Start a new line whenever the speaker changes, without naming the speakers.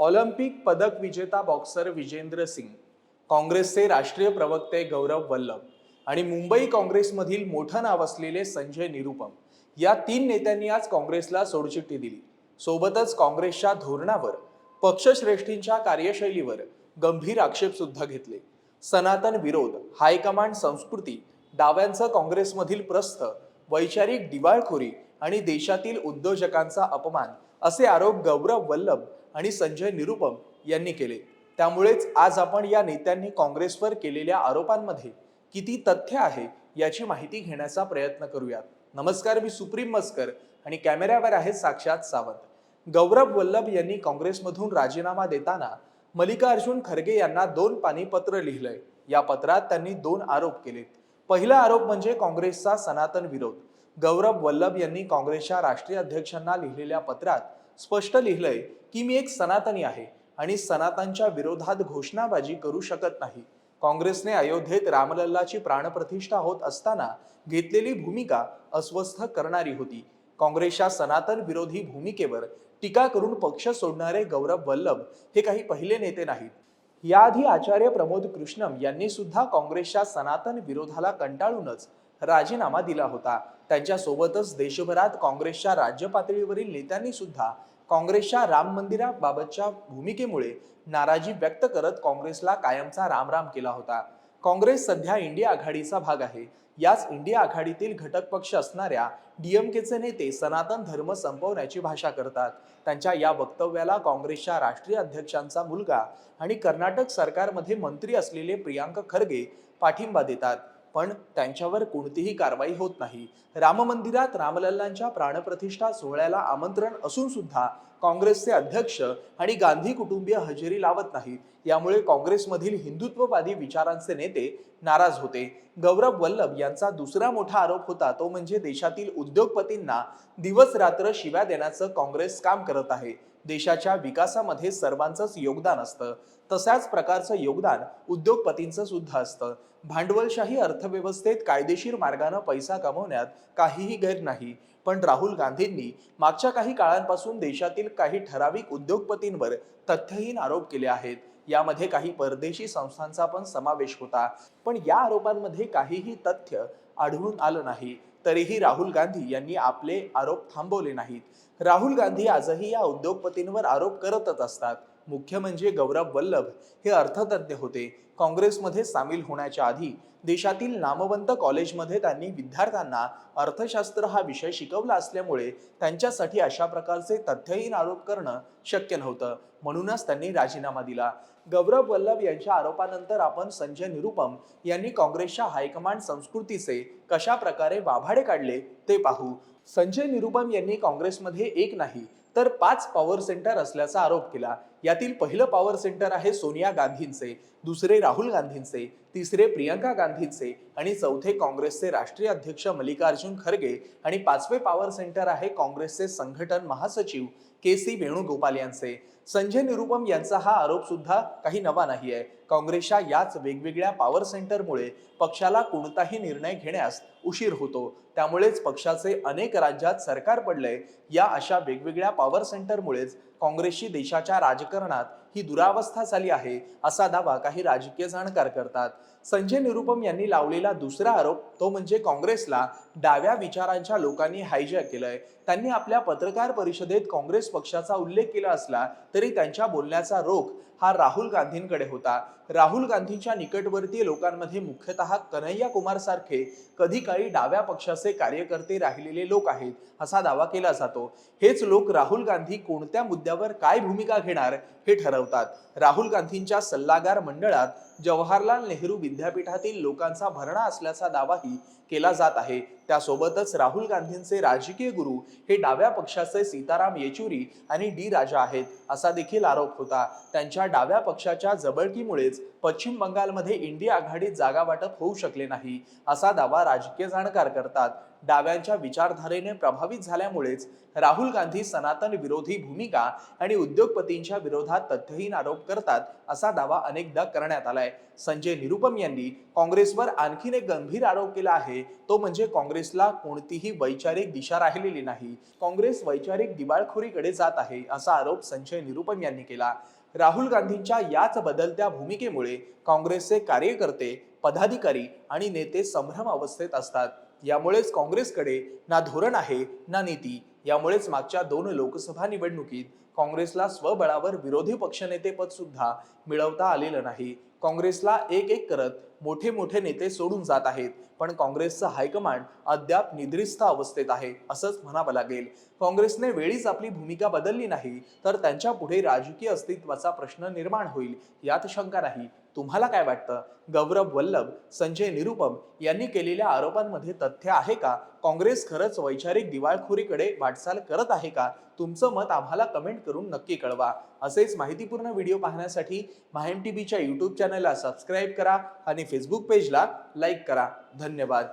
Olympic पदक विजेता boxer Vijendra Singh काँग्रेसचे राष्ट्रीय प्रवक्ते गौरव वल्लभ आणि मुंबई काँग्रेसमधील मोठं नाव असलेले संजय निरुपम या तीन नेत्यांनी आज काँग्रेसला सोडचिठ्ठी दिली. सोबतच काँग्रेसच्या धोरणावर पक्षश्रेष्ठींच्या कार्यशैलीवर गंभीर आक्षेप सुद्धा घेतले. सनातन विरोध हायकमांड संस्कृती डाव्यांचं काँग्रेसमधील प्रस्थ वैचारिक दिवाळखोरी आणि देशातील उद्योजकांचा अपमान असे आरोप गौरव वल्लभ आणि संजय निरुपम यांनी केले. त्यामुळेच आज आपण या नेत्यांनी काँग्रेसवर केलेल्या आरोपांमध्ये किती तथ्य आहे याची माहिती घेण्याचा प्रयत्न करूयात. नमस्कार मी सुप्रीम मस्कर आणि कॅमेऱ्यावर आहे साक्षात सावंत. गौरव वल्लभ यांनी काँग्रेसमधून राजीनामा देताना मल्लिकार्जुन खरगे यांना दोन पाणी पत्र लिहिलंय. या पत्रात त्यांनी दोन आरोप केलेत. पहिला आरोप म्हणजे काँग्रेसचा सनातन विरोध. गौरव वल्लभ यांनी काँग्रेसच्या राष्ट्रीय अध्यक्षांना लिहिलेल्या पत्रात स्पष्ट लिहिलंय की मी एक सनातनी आहे आणि सनातनच्या विरोधात घोषणाबाजी करू शकत नाही. काँग्रेसने अयोध्येत रामलल्लाची प्राणप्रतिष्ठा होत असताना घेतलेली भूमिका अस्वस्थ करणारी होती. काँग्रेसच्या सनातन विरोधी भूमिकेवर टीका करून पक्ष सोडणारे गौरव वल्लभ हे काही पहिले नेते नाहीत. याआधी आचार्य प्रमोद कृष्णम यांनी सुद्धा काँग्रेसच्या सनातन विरोधाला कंटाळूनच राजीनामा दिला होता. त्यांच्यासोबतच देशभरात काँग्रेसच्या राज्य पातळीवरील नेत्यांनी सुद्धा काँग्रेसच्या राम मंदिराबाबतच्या भूमिकेमुळे नाराजी व्यक्त करत काँग्रेसला कायमचा रामराम केला होता. काँग्रेस सध्या इंडिया आघाडीचा भाग आहे. याच इंडिया आघाडीतील घटक पक्ष असणाऱ्या डीएमकेचे नेते सनातन धर्म संपवण्याची भाषा करतात. त्यांच्या या वक्तव्याला काँग्रेसच्या राष्ट्रीय अध्यक्षांचा मुलगा आणि कर्नाटक सरकारमध्ये मंत्री असलेले प्रियांक खरगे पाठिंबा देतात. पण त्यांच्यावर कोणतीही कारवाई होत नाही. राम मंदिरात रामलल्लांच्या प्राणप्रतिष्ठा सोहळ्याला आमंत्रण असून सुद्धा काँग्रेसचे अध्यक्ष आणि गांधी कुटुंबीय हजेरी लावत नाहीत यामुळे काँग्रेसमधील हिंदुत्ववादी विचारांचे नेते नाराज होते. गौरव वल्लभ यांचा दुसरा मोठा आरोप होता तो म्हणजे देशातील उद्योगपतींना दिवस रात्र शिव्या देण्याचं काँग्रेस काम करत आहे. देशाच्या विकासामध्ये सर्वांचंच योगदान असतं. तशाच प्रकारचं योगदान उद्योगपतींचं सुद्धा असतं. भांडवलशाही अर्थव्यवस्थेत कायदेशीर मार्गानं पैसा कमवण्यात काहीही गैर नाही. पण राहुल गांधींनी मागच्या काही काळांपासून देशातील काही ठराविक उद्योगपतींवर तथ्यहीन आरोप केले आहेत. यामध्ये काही परदेशी संस्थांचा पण समावेश होता. पण या आरोपांमध्ये काहीही तथ्य आढळून आलं नाही. तरीही राहुल गांधी यांनी आपले आरोप थांबवले नाहीत. राहुल गांधी आजही या उद्योगपतींवर आरोप करतच असतात. मुख्य म्हणजे गौरव वल्लभ हे अर्थतज्ञ होते. काँग्रेसमध्ये सामील होण्याच्या आधी देशातील नामवंत कॉलेजमध्ये त्यांनी विद्यार्थ्यांना अर्थशास्त्र हा विषय शिकवला असल्यामुळे त्यांच्यासाठी अशा प्रकारचे तथ्यहीन आरोप करणं शक्य नव्हतं. म्हणूनच त्यांनी राजीनामा दिला. गौरव वल्लभ यांच्या आरोपानंतर आपण संजय निरुपम यांनी काँग्रेसच्या हायकमांड संस्कृतीचे कशा प्रकारे वाभाडे काढले ते पाहू. संजय निरुपम यांनी काँग्रेसमध्ये एक नाही तर पाच पॉवर सेंटर असल्याचा आरोप केला. यातील पहिलं पॉवर सेंटर आहे सोनिया गांधींचे दुसरे राहुल गांधींचे तिसरे प्रियंका गांधींचे आणि चौथे काँग्रेसचे राष्ट्रीय अध्यक्ष मल्लिकार्जुन खरगे आणि पाचवे पॉवर सेंटर आहे काँग्रेसचे संघटन महासचिव के सी वेणुगोपाल यांचे. संजय निरुपम यांचा हा आरोप सुद्धा काही नवा नाही आहे. काँग्रेसच्या याच वेगवेगळ्या पॉवर सेंटरमुळे पक्षाला कोणताही निर्णय घेण्यास उशीर होतो. त्यामुळेच पक्षाचे अनेक राज्यात सरकार पडले या अशा वेगवेगळ्या पॉवर सेंटरमुळेच काँग्रेसची देशाच्या राजकारणात ही दुरावस्था झाली आहे असा दावा काही राजकीय जाणकार करतात. संजय निरुपम यांनी लावलेला दुसरा आरोप तो म्हणजे काँग्रेसला डाव्या विचारांच्या लोकांनी हायजॅक केलंय. त्यांनी आपल्या पत्रकार परिषदेत काँग्रेस पक्षाचा उल्लेख केला असला तरी त्यांच्या बोलण्याचा रोख हा राहुल गांधींकडे होता. राहुल गांधींच्या निकटवर्तीय लोकांमध्ये मुख्यतः कन्हैया कुमार सारखे कधी काळी डाव्या पक्षाचे कार्यकर्ते राहिलेले लोक आहेत असा दावा केला जातो. हेच लोक राहुल गांधी कोणत्या मुद्द्यावर काय भूमिका घेणार हे ठरवतात. राहुल गांधींच्या सल्लागार मंडळात जवाहरलाल नेहरू विद्यापीठातील लोकांचा भरणा असल्याचा दावाही केला जात आहे. त्यासोबतच राहुल गांधींचे राजकीय गुरु हे डाव्या पक्षाचे सीताराम येचुरी आणि डी राजा आहेत असा देखील आरोप होता. त्यांच्या डाव्या पक्षाच्या जबळकीमुळेच पश्चिम बंगालमध्ये इंडिया आघाडीत जागा वाटप होऊ शकले नाही असा दावा राजकीय जाणकार करतात. डाव्यांच्या विचारधारेने प्रभावित झाल्यामुळेच राहुल गांधी सनातन विरोधी भूमिका आणि उद्योगपतींच्या विरोधात तथ्यहीन आरोप करतात असा दावा अनेकदा करण्यात आलाय. संजय निरुपम यांनी काँग्रेसवर आणखीन एक गंभीर आरोप केला आहे. तो म्हणजे काँग्रेसला कोणतीही वैचारिक दिशा राहिलेली नाही. काँग्रेस वैचारिक दिवाळखोरीकडे जात आहे असा आरोप संजय निरुपम यांनी केला. राहुल गांधींच्या याच बदलत्या भूमिकेमुळे काँग्रेसचे कार्यकर्ते पदाधिकारी आणि नेते संभ्रम अवस्थेत असतात. यामुळेच काँग्रेसकडे ना धोरण आहे ना नीती. यामुळेच मागच्या दोन लोकसभा निवडणुकीत काँग्रेसला स्वबळावर विरोधी पक्षनेतेपद सुद्धा मिळवता आलेलं नाही. काँग्रेसला एक एक करत मोठे मोठे नेते सोडून जात आहेत पण काँग्रेसचं हायकमांड अद्याप निद्रिस्त अवस्थेत आहे असंच म्हणावं लागेल. काँग्रेसने वेळीच आपली भूमिका बदलली नाही तर त्यांच्या पुढे राजकीय अस्तित्वाचा प्रश्न निर्माण होईल यात शंका नाही. तुम्हाला काय वाटतं? गौरव वल्लभ संजय निरुपम यांनी केलेल्या आरोपांमध्ये तथ्य आहे का? काँग्रेस खरंच वैचारिक दिवाळखोरीकडे वाटचाल करत आहे का? तुमचं मत आम्हाला कमेंट करून नक्की कळवा. असेच माहितीपूर्ण व्हिडिओ पाहण्यासाठी माहिम टीव्हीच्या यूट्यूब चॅनलला सबस्क्राईब करा आणि फेसबुक पेजला लाईक करा. धन्यवाद.